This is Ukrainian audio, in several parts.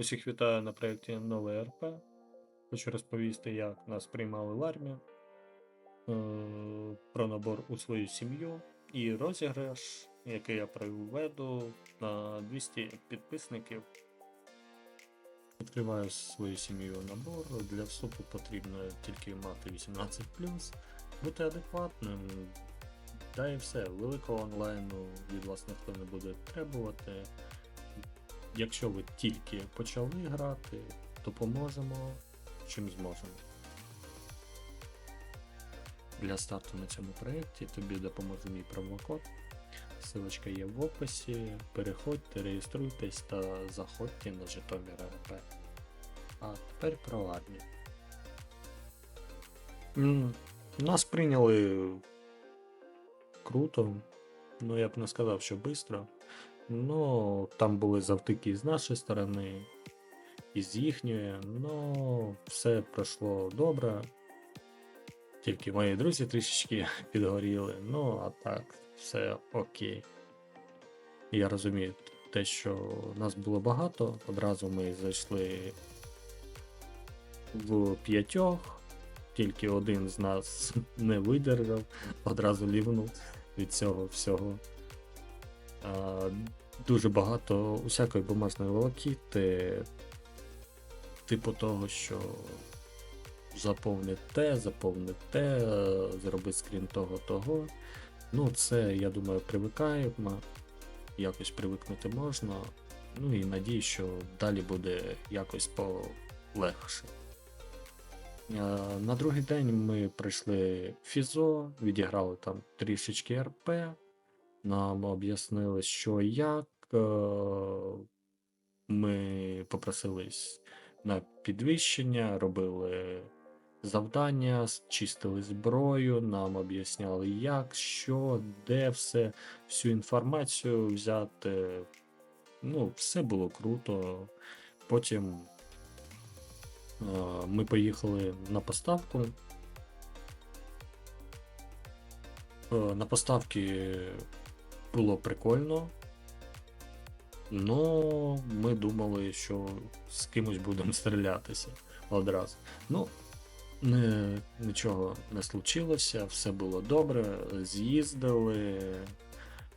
Усіх вітаю на проєкті Нове РП. Хочу розповісти, як нас приймали в армію, е, про набор у свою сім'ю і розіграш, який я проведу на 200 підписників. Відкриваю свою сім'ю набор. Для вступу потрібно тільки мати 18, бути адекватним. Та і все. Великого онлайну від вас ніхто не буде требувати. Якщо ви тільки почали грати, допоможемо чим зможемо. Для старту на цьому проєкті тобі допоможе мій промокод. Ссылочка є в описі. Переходьте, реєструйтесь та заходьте на Житомир РП. А тепер про армію. Нас прийняли круто. Ну я б не сказав, що швидко. Ну, там були завтики з нашої сторони, і з їхньої. Ну, все пройшло добре. Тільки мої друзі трішечки підгоріли. Ну, а так, все окей. Я розумію те, що нас було багато. Одразу ми зайшли в п'ятьох, тільки один з нас не видержав, одразу лівнув від цього всього. Дуже багато усякої бумажної волокіти, типу того, що заповни те, заповни те, зроби скрін того того. Ну, це, я думаю, привикаємо. Якось привикнути можна. Ну і надію, що далі буде якось полегше. На другий день ми прийшли в Фізо, відіграли там трішечки РП. Нам об'яснили, що і як. е, Ми попросились на підвищення, робили завдання, чистили зброю, нам об'ясняли, як, що, де все, всю інформацію взяти. Ну, все було круто. Потім е, ми поїхали на поставку. Е, На поставки було прикольно. Ну, ми думали, що з кимось будемо стрілятися одразу. Ну, не, нічого не случилося, все було добре. З'їздили,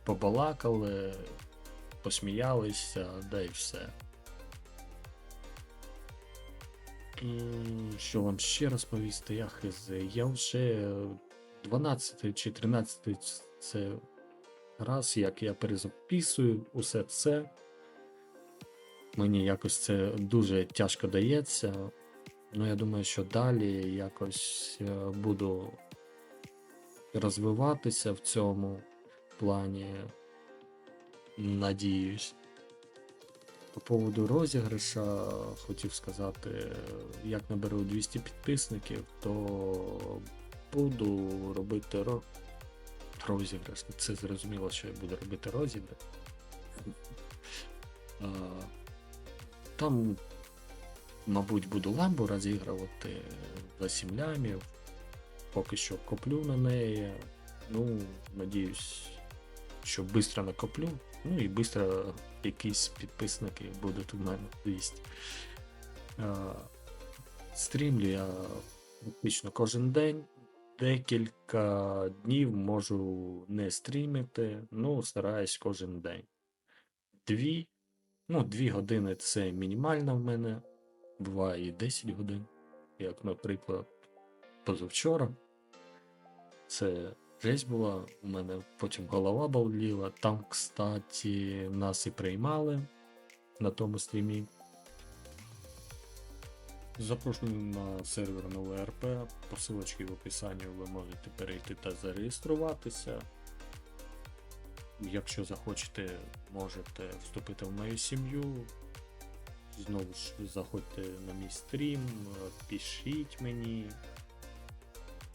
побалакали, посміялися, да і все. Що вам ще розповісти? Я хз. Я вже 12 чи 13 це раз, як я перезаписую усе це. Мені якось це дуже тяжко дається. Ну, я думаю, що далі якось е, буду розвиватися в цьому плані. Надіюсь. По поводу розіграша хотів сказати, як наберу 200 підписників, то буду робити ро... розіграш. Це зрозуміло, що я буду робити розіграш. Там, мабуть, буду ламбу розігрувати за 7 лямів. Поки що коплю на неї. Ну, надіюсь, що швидко накоплю. Ну і швидко якісь підписники будуть у мене 200. Стрімлю я практично кожен день. Декілька днів можу не стрімити, ну, стараюсь кожен день. Дві, ну, дві години це мінімально в мене. Буває і 10 годин, як, наприклад, позавчора. Це жесть була, у мене потім голова боліла. Там, кстати, нас і приймали на тому стрімі. Запрошую на сервер нове РП. По ссылочці в описанні ви можете перейти та зареєструватися. Якщо захочете, можете вступити в мою сім'ю. Знову ж заходьте на мій стрім, пишіть мені.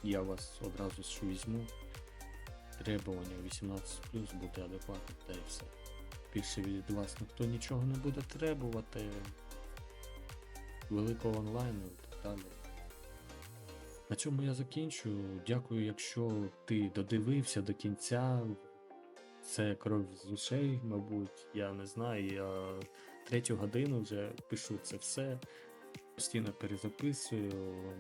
Я вас одразу ж візьму. Требування 18 бути адекватним та і все. Більше від вас ніхто нічого не буде требувати. Великого онлайну і далі. На цьому я закінчу. Дякую, якщо ти додивився до кінця. Це кров з ушей, мабуть, я не знаю. Я третю годину вже пишу це все, постійно перезаписую.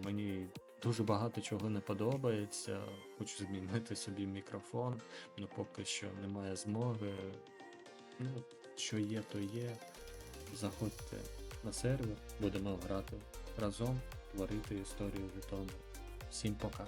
Мені дуже багато чого не подобається. Хочу змінити собі мікрофон, але поки що немає змоги. Ну, що є, то є. Заходьте на сервер, будемо грати разом, творити історію Житомира. Всім пока.